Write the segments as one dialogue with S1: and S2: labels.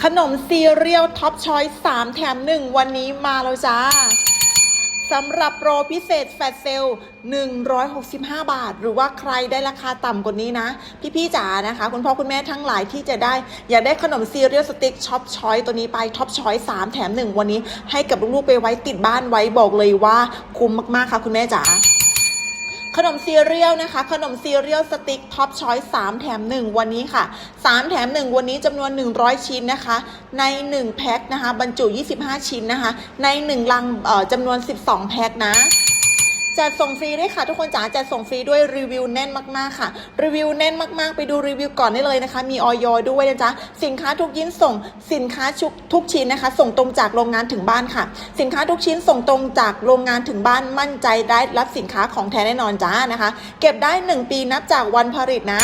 S1: ขนมซีเรียลท็อปชอย3แถม1วันนี้มาแล้วจ้าสำหรับโปรพิเศษแฟลชเซล 165 บาท หรือว่าใครได้ราคาต่ำกว่านี้นะ พี่ๆจ๋านะคะ คุณพ่อคุณแม่ทั้งหลายที่จะได้ อยากได้ขนมซีเรียลสติ๊กช็อปชอยตัวนี้ไปท็อปชอย3 แถม 1 วันนี้ ให้กับลูกๆไปไว้ติดบ้านไว้บอกเลยว่าคุ้มมากๆค่ะคุณแม่จ๋า ขนมซีเรียลนะคะ ขนมซีเรียลสติ๊กท็อปชอย3แถม1วันนี้ค่ะ3แถม1วันนี้จำนวน100ชิ้นนะคะ ใน1แพ็คนะคะ บรรจุ25ชิ้นนะคะ ใน1ลังรังจำนวน12แพ็คนะ จัดส่งฟรีด้วยค่ะ ทุกคนจ๋าจัดส่งฟรีด้วยรีวิวแน่นมากๆค่ะ รีวิวแน่นมากๆ ไปดูรีวิวก่อนได้เลยนะคะ มีออยด้วยนะจ๊ะสินค้าทุกยิ้นส่ง สินค้าทุกทุกชิ้นนะคะ ส่งตรงจากโรงงานถึงบ้านค่ะ สินค้าทุกชิ้นส่งตรงจากโรงงานถึงบ้านมั่นใจได้รับสินค้าของแท้แน่นอนจ้านะคะ เก็บได้ 1 ปีนับจากวันผลิตนะ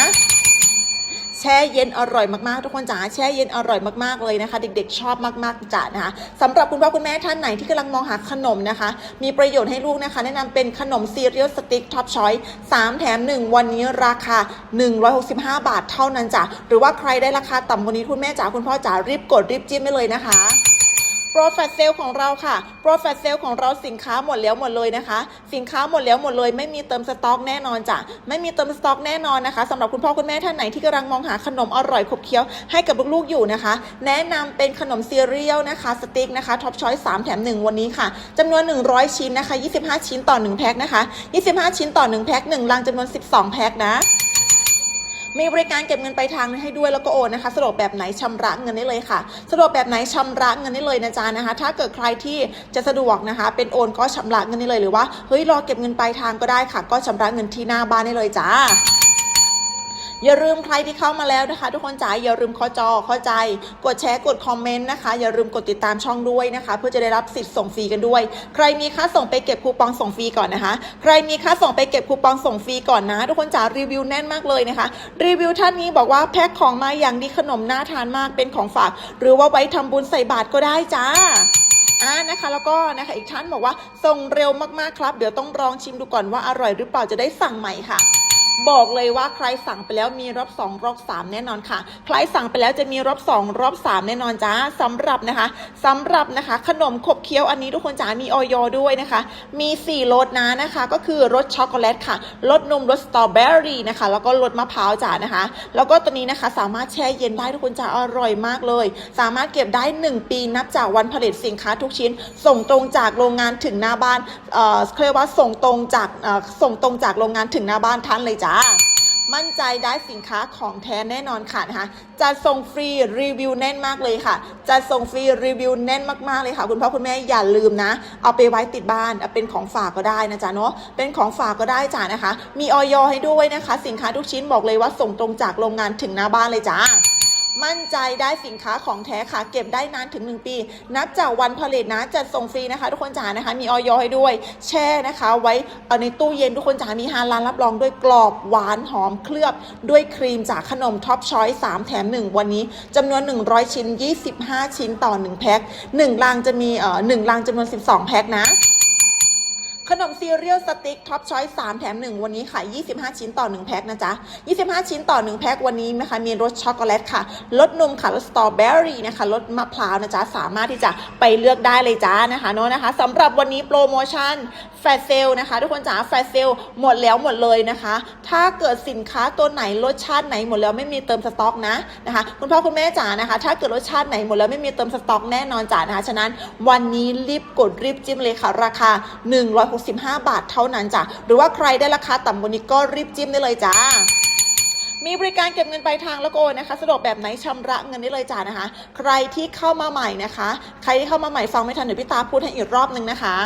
S1: ช่เย็นอร่อยมากๆ ทุกคนจ๋าแช่เย็นอร่อยมากๆเลยนะคะ เด็กๆชอบมากๆจ๋านะคะสำหรับคุณพ่อคุณแม่ท่านไหนที่กำลังมองหาขนมนะคะ มีประโยชน์ให้ลูกนะคะ แนะนำเป็นขนมซีเรียลสติ๊กท็อปชอยสามแถม 1 วันนี้ราคา 165 บาทเท่านั้นจ้ะหรือว่าใครได้ราคาต่ำกว่านี้คุณแม่จ๋าคุณพ่อจ๋ารีบกดรีบจิ้มไปเลยนะคะ รแฟตเซลของเราค่ะโปรแฟตเซลของเราสินค้าหมดแล้วหมดเลยนะคะ สินค้าหมดแล้วหมดเลย ไม่มีเติมสต็อกแน่นอนจ้ะไม่มีเติมสต็อกแน่นอนนะคะสำหรับคุณพ่อคุณแม่ท่านไหนที่กำลังมองหาขนมอร่อยขบเคี้ยวให้กับลูกๆอยู่นะคะ แนะนำเป็นขนมซีเรียลนะคะสติ๊กนะคะท็อปช้อย3แถม1วันนี้ค่ะจำนวน 100 ชิ้นนะคะ 25 ชิ้นต่อ1แพ็คนะคะ 25 ชิ้นต่อ1แพ็ค1ลังจำนวน 12 แพ็คนะ มีบริการเก็บเงินไปลายทางให้ด้วยแล้วก็โอนนะคะสะดวกแบบไหนชำระเงินได้เลยค่ะสะดวกแบบไหนชำระเงินได้เลยนะจ๊ะนะคะ ถ้าเกิดใครที่จะสะดวกนะคะ เป็นโอนก็ชำระเงินได้เลยหรือว่าเฮ้ยรอเก็บเงินปลายทางก็ได้ค่ะ ก็ชำระเงินที่หน้าบ้านได้เลยจ้า อย่าลืมใครที่เข้ามาแล้วนะคะ ทุกคนจ๋าอย่าลืมข้อจอเข้าใจ กดแชร์กดคอมเมนต์นะคะ อย่าลืมกดติดตามช่องด้วยนะคะ เพื่อจะได้รับสิทธิ์ส่งฟรีกันด้วย ใครมีค่าส่งไปเก็บคูปองส่งฟรีก่อนนะคะ ใครมีค่าส่งไปเก็บคูปองส่งฟรีก่อนนะ ทุกคนจ๋ารีวิวแน่นมากเลยนะคะ รีวิวท่านนี้บอกว่าแพ็คของมาอย่างดีขนมน่าทานมากเป็นของฝาก หรือว่าไว้ทำบุญใส่บาตรก็ได้จ้าอ่านะคะแล้วก็นะคะอีกท่านบอกว่าส่งเร็วมากๆครับ เดี๋ยวต้องลองชิมดูก่อนว่าอร่อยหรือเปล่าจะได้สั่งใหม่ค่ะ บอกเลยว่าใครสั่งไปแล้วมีรอบ2รอบ3 แน่นอนค่ะ ใครสั่งไปแล้วจะมีรอบ2รอบ3 แน่นอนจ้าสำหรับนะคะสำหรับนะคะ ขนมขบเคี้ยวอันนี้ทุกคนจ๋ามีออยด้วยนะคะ มี 4รสนะนะคะ ก็คือรสช็อกโกแลตค่ะรสนมรสสตรอเบอรี่นะคะ แล้วก็รสมะพร้าวจ้านะคะ แล้วก็ตัวนี้นะคะสามารถแช่เย็นได้ทุกคนจ๋าอร่อยมากเลย สามารถเก็บได้ 1 ปีนับจากวันผลิตสินค้าทุกชิ้น ส่งตรงจากโรงงานถึงหน้าบ้านเอ่อเรียกว่าส่งตรงจากเอ่อส่งตรงจากโรงงานถึงหน้าบ้านท่านเลยจ้ะา มั่นใจได้สินค้าของแท้แน่นอนค่ะนะคะจะส่งฟรีรีวิวแน่นมากเลยค่ะจะส่งฟรีรีวิวแน่นมากๆเลยค่ะ คุณพ่อคุณแม่อย่าลืมนะ เอาไปไว้ติดบ้านเอาเป็นของฝากก็ได้นะจ๊ะเนาะเป็นของฝากก็ได้จ้ะนะคะ มีออยให้ด้วยนะคะ สินค้าทุกชิ้นบอกเลยว่าส่งตรงจากโรงงานถึงหน้าบ้านเลยจ้า มั่นใจได้สินค้าของแท้ค่ะ เก็บได้นานถึง 1 ปี นับจากวันผลิตนะจัดส่งฟรีนะคะ ทุกคนจ๋านะคะ มีออยให้ด้วย แช่นะคะ ไว้เอาในตู้เย็นทุกคนจ๋ามีฮาลานรับรองด้วยกรอบหวานหอมเคลือบ ด้วยครีมจากขนมท็อปชอย3แถม 1 วันนี้จำนวน 100 ชิ้น 25 ชิ้นต่อ 1 แพ็ค1ลังจะมีเอ่อ1ลังจำนวน 12 แพ็คนะ ขนมซีเรียลสติ๊กท็อปช้อยสามแถมหนึ่งวันนี้ขาย25 ชิ้นต่อ 1 แพ็คนะจ๊ะ 25 ชิ้นต่อ 1 แพ็ควันนี้นะคะมีรสช็อกโกแลตค่ะรสนมค่ะรสสตรอเบอรี่นะคะรสมะพร้าวนะจ๊ะ สามารถที่จะไปเลือกได้เลยจ้านะคะเนาะนะคะสำหรับวันนี้โปรโมชั่นแฟลชเซลนะคะ ทุกคนจ๋าแฟลชเซลหมดแล้วหมดเลยนะคะ ถ้าเกิดสินค้าตัวไหนรสชาติไหนหมดแล้วไม่มีเติมสต็อกนะนะคะคุณพ่อคุณแม่จ๋านะคะ ถ้าเกิดรสชาติไหนหมดแล้วไม่มีเติมสต็อกแน่นอนจ้านะคะฉะนั้นวันนี้รีบกดรีบจิ้มเลยค่ะ ราคา 165 บาทเท่านั้นจ้ะหรือว่าใครได้ราคาต่ำกว่านี้ก็รีบจิ้มได้เลยจ้ามีบริการเก็บเงินปลายทางแล้วก็โอนนะคะสะดวกแบบไหนชำระเงินได้เลยจ้านะคะ ใครที่เข้ามาใหม่นะคะ ใครที่เข้ามาใหม่ฟังไม่ทันเดี๋ยวพี่ตาพูดให้อีกรอบนึงนะคะ